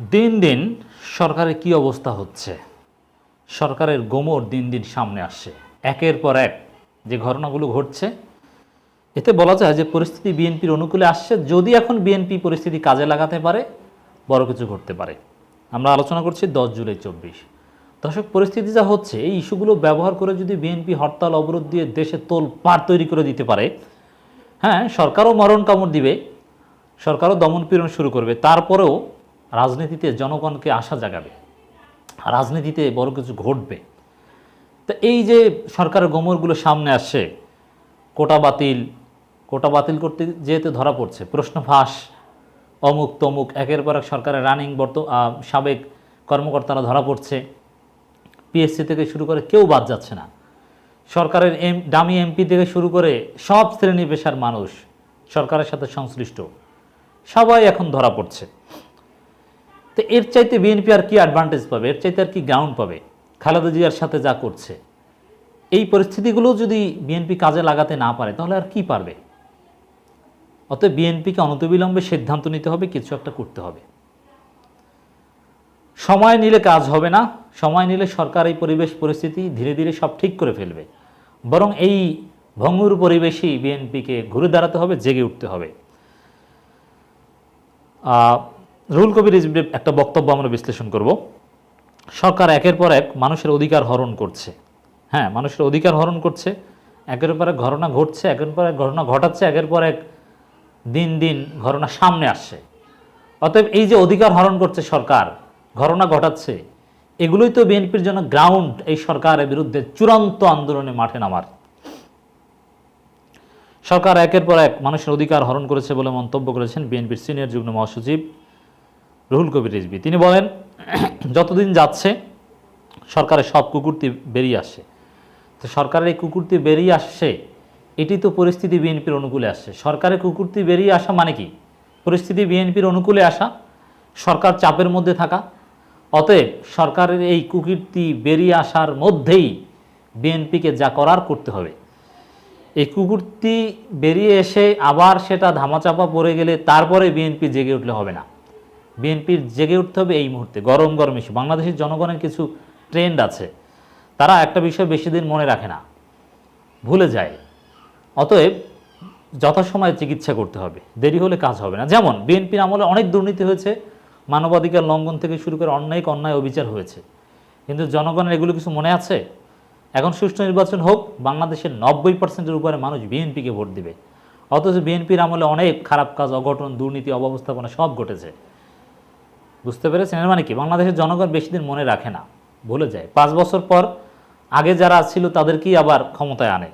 দিন দিন সরকারের কি অবস্থা হচ্ছে? সরকারের গোমর দিন দিন সামনে আসছে। একের পর এক যে ঘটনাগুলো ঘটছে, এতে বলা যায় যে পরিস্থিতি বিএনপির অনুকূলে আসছে, যদি এখন বিএনপি পরিস্থিতি কাজে লাগাতে পারে, বড় কিছু ঘটতে পারে। আমরা আলোচনা করছি দশ জুলাই চব্বিশ। দর্শক, পরিস্থিতি যা হচ্ছে, এই ইস্যুগুলো ব্যবহার করে যদি বিএনপি হরতাল, অবরোধ দিয়ে দেশে তোল পার তৈরি করে দিতে পারে হ্যাঁ সরকারও মরণ কামড় দিবে, সরকারও দমন পীড়ন শুরু করবে। তারপরেও রাজনীতিতে জনগণকে আশা জাগাবে, রাজনীতিতে বড় কিছু ঘটবে। তো এই যে সরকারের গোমরগুলো সামনে আসছে, কোটা বাতিল কোটা বাতিল করতে যেহেতু ধরা পড়ছে, প্রশ্ন ফাঁস, অমুক তমুক, একের পর এক সরকারের রানিং বর্ত সাবেক কর্মকর্তারা ধরা পড়ছে। পিএসসি থেকে শুরু করে কেউ বাদ যাচ্ছে না। সরকারের এম, দামি এমপি থেকে শুরু করে সব শ্রেণি পেশার মানুষ সরকারের সাথে সংশ্লিষ্ট। সবাই এখন ধরা পড়ছে। তো এর চাইতে বিএনপি আর কি অ্যাডভান্টেজ পাবে? এর চাইতে আর কি গ্রাউন্ড পাবে? খালেদা জিয়ার সাথে যা করছে। এই পরিস্থিতিগুলো যদি বিএনপি কাজে লাগাতে না পারে, তাহলে আর কি পারবে? অতএব বিএনপিকে অনতিবিলম্বে সিদ্ধান্ত নিতে হবে, কিছু একটা করতে হবে। সময় নিলে কাজ হবে না, সময় নিলে সরকার এই পরিবেশ পরিস্থিতি ধীরে ধীরে সব ঠিক করে ফেলবে। বরং এই ভঙ্গুর পরিবেশই বিএনপিকে ঘুরে দাঁড়াতে হবে, জেগে উঠতে হবে। রুহুল কবির রিজভির একটা বক্তব্য আমরা বিশ্লেষণ করব। সরকার একের পর এক মানুষের অধিকার হরণ করছে। হ্যাঁ মানুষের অধিকার হরণ করছে, একের পর এক ঘটনা ঘটছে, একের পর এক ঘটনা ঘটাচ্ছে, একের পর এক দিন দিন ঘটনা সামনে আসছে। অতএব এই যে অধিকার হরণ করছে সরকার, ঘটনা ঘটাচ্ছে, এগুলোই তো বিএনপির জন্য গ্রাউন্ড এই সরকারের বিরুদ্ধে চূড়ান্ত আন্দোলনে মাঠে নামার। সরকার একের পর এক মানুষের অধিকার হরণ করেছে বলে মন্তব্য করেছেন বিএনপির সিনিয়র যুগ্ম মহাসচিব রুহুল কবির রিজভি। তিনি বলেন, যতদিন যাচ্ছে, সরকারের সব কুকুরটি বেরিয়ে আসছে তো সরকারের এই কুকুরটি বেরিয়ে আসছে এটি তো পরিস্থিতি বিএনপির অনুকূলে আসছে। সরকারের কুকুরটি বেরিয়ে আসা মানে কি? পরিস্থিতি বিএনপির অনুকূলে আসা, সরকার চাপের মধ্যে থাকা। অতএব সরকারের এই কুকুরটি বেরিয়ে আসার মধ্যেই বিএনপিকে যা করার করতে হবে। এই কুকুরটি বেরিয়ে এসে আবার সেটা ধামাচাপা পড়ে গেলে তারপরে বিএনপি জেগে উঠলে হবে না। বিএনপির জেগে উঠতে হবে এই মুহূর্তে, গরম গরম ইস্যু বাংলাদেশের জনগণের কিছু ট্রেন্ড আছে, তারা একটা বিষয় বেশি দিন মনে রাখে না, ভুলে যায়। অতএব যথাসময়ে চিকিৎসা করতে হবে, দেরি হলে কাজ হবে না। যেমন, বিএনপির আমলে অনেক দুর্নীতি হয়েছে, মানবাধিকার লঙ্ঘন থেকে শুরু করে অন্যায় অন্যায় অবিচার হয়েছে। কিন্তু জনগণের এগুলো কিছু মনে আছে? এখন সুষ্ঠু নির্বাচন হোক, বাংলাদেশের নব্বই পার্সেন্টের উপরে মানুষ বিএনপিকে ভোট দিবে। অথচ বিএনপির আমলে অনেক খারাপ কাজ, অঘটন, দুর্নীতি অব্যবস্থাপনা সব ঘটেছে। বুঝতে পেরেছেন? এর মানে কি? বাংলাদেশের জনগণ বেশি দিন মনে রাখে না, ভুলে যায়। পাঁচ বছর পর আগে যারা ছিল তাদেরকেই আবার ক্ষমতায় আনে।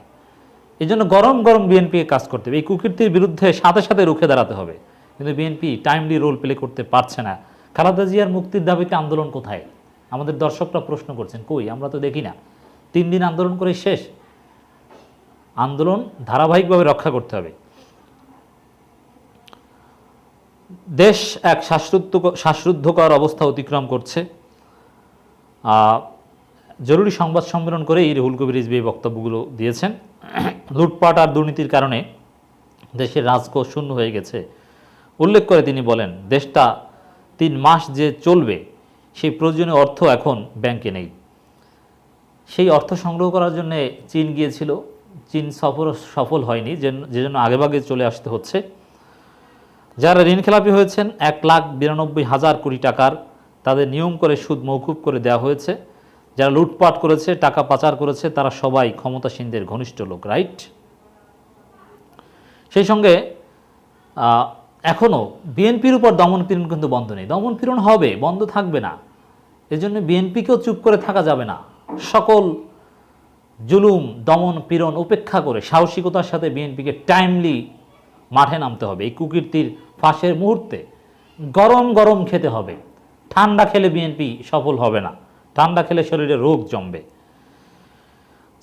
এই জন্য গরম গরম বিএনপিকে কাজ করতে হবে। এই কুকীর্তির বিরুদ্ধে সাথে সাথে রুখে দাঁড়াতে হবে। কিন্তু বিএনপি টাইমলি রোল প্লে করতে পারছে না। খালেদা জিয়ার মুক্তির দাবিতে আন্দোলন কোথায়? আমাদের দর্শকরা প্রশ্ন করছেন, কই? আমরা তো দেখি না। তিন দিন আন্দোলন করে শেষ। আন্দোলন ধারাবাহিকভাবে রক্ষা করতে হবে। দেশ এক শ্বাসরুদ্ধ শ্বাসরুদ্ধকর অবস্থা অতিক্রম করছে। জরুরি সংবাদ সম্মেলন করে এই রুহুল কবির এই বক্তব্যগুলো দিয়েছেন। লুটপাট আর দুর্নীতির কারণে দেশের রাজকোষ শূন্য হয়ে গেছে। উল্লেখ করে তিনি বলেন, দেশটা তিন মাস যে চলবে, সেই প্রয়োজনীয় অর্থ এখন ব্যাংকে নেই। সেই অর্থ সংগ্রহ করার জন্য চীন গিয়েছিল। চীন সফর সফল হয়নি যে জন্য আগেভাগে চলে আসতে হচ্ছে। যারা ঋণ খেলাপি হয়েছেন, এক লাখ বিরানব্বই হাজার কোটি টাকার তাদের নিয়ম করে সুদ মৌকুব করে দেওয়া হয়েছে। যারা লুটপাট করেছে, টাকা পাচার করেছে, তারা সবাই ক্ষমতাসীনদের ঘনিষ্ঠ লোক, রাইট? সেই সঙ্গে এখনও বিএনপির উপর দমন পীড়ন কিন্তু বন্ধ নেই। দমন পীড়ন হবে, বন্ধ থাকবে না। এজন্য বিএনপিকেও চুপ করে থাকা যাবে না। সকল জুলুম, দমন পীড়ন উপেক্ষা করে সাহসিকতার সাথে বিএনপিকে টাইমলি মাঠে নামতে হবে। এই কুকীর্তির ফাঁসের মুহূর্তে গরম গরম খেতে হবে। ঠান্ডা খেলে বিএনপি সফল হবে না। ঠান্ডা খেলে শরীরে রোগ জমবে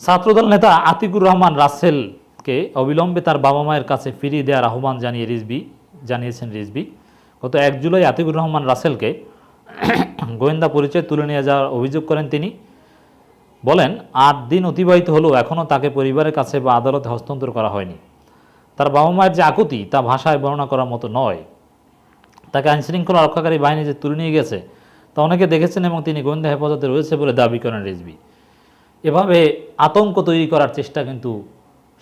ছাত্রদল নেতা আতিকুর রহমান রাসেলকে অবিলম্বে তার বাবা মায়ের কাছে ফিরিয়ে দেওয়ার আহ্বান জানিয়ে রিজবি জানিয়েছেন রিজবি গত এক জুলাই আতিকুর রহমান রাসেলকে গোয়েন্দা পরিচয় তুলে নিয়ে যাওয়ার অভিযোগ করেন তিনি। বলেন, আট দিন অতিবাহিত হলেও এখনও তাকে পরিবারের কাছে বা আদালতে হস্তান্তর করা হয়নি। তার বাবা মায়ের যে আকুতি, তা ভাষায় বর্ণনা করার মতো নয়। তাকে আইনশৃঙ্খলা রক্ষাকারী বাহিনী যে তুলে নিয়ে গেছে, তা অনেকে দেখেছেন এবং তিনি গোয়েন্দা হেফাজতে রয়েছে বলে দাবি করেন রেজবি এভাবে আতঙ্ক তৈরি করার চেষ্টা কিন্তু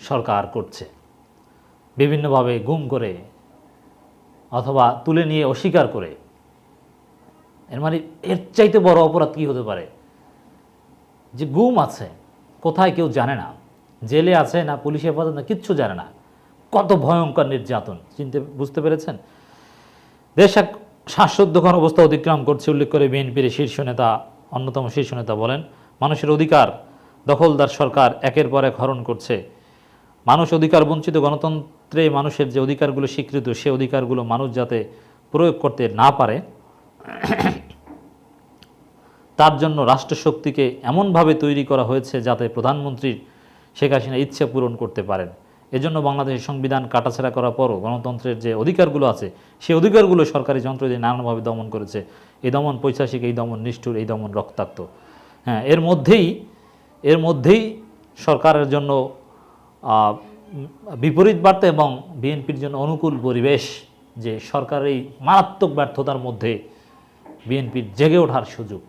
সরকার করছে। বিভিন্নভাবে গুম করে অথবা তুলে নিয়ে অস্বীকার করে। এর মানে এর চাইতে বড় অপরাধ কী হতে পারে? যে গুম আছে, কোথায় কেউ জানে না। জেলে আছে না পুলিশ হেফাজত না, কিচ্ছু জানে না। কত ভয়ঙ্কর নির্যাতন, চিনতে, বুঝতে পেরেছেন? দেশ এক শ্বাসরুদ্ধকর অবস্থা অতিক্রম করছে, উল্লেখ করে বিএনপির শীর্ষ নেতা, অন্যতম শীর্ষ নেতা বলেন, মানুষের অধিকার দখলদার সরকার একের পর এক হরণ করছে। মানুষ অধিকার বঞ্চিত, গণতন্ত্রে মানুষের যে অধিকারগুলো স্বীকৃত, সে অধিকারগুলো মানুষ যাতে প্রয়োগ করতে না পারে, তার জন্য রাষ্ট্রশক্তিকে এমনভাবে তৈরি করা হয়েছে যাতে প্রধানমন্ত্রীর শেখ হাসিনা ইচ্ছে পূরণ করতে পারেন। এজন্য বাংলাদেশের সংবিধান কাটাছেড়া করার পরও গণতন্ত্রের যে অধিকারগুলো আছে, সেই অধিকারগুলো সরকারি যন্ত্র দিয়ে নানানভাবে দমন করেছে। এই দমন পৈশাসিক এই দমন নিষ্ঠুর, এই দমন রক্তাক্ত। হ্যাঁ এর মধ্যেই এর মধ্যেই সরকারের জন্য বিপরীত বার্তা এবং বিএনপির জন্য অনুকূল পরিবেশ যে সরকার এই মারাত্মক ব্যর্থতার মধ্যে বিএনপির জেগে ওঠার সুযোগ।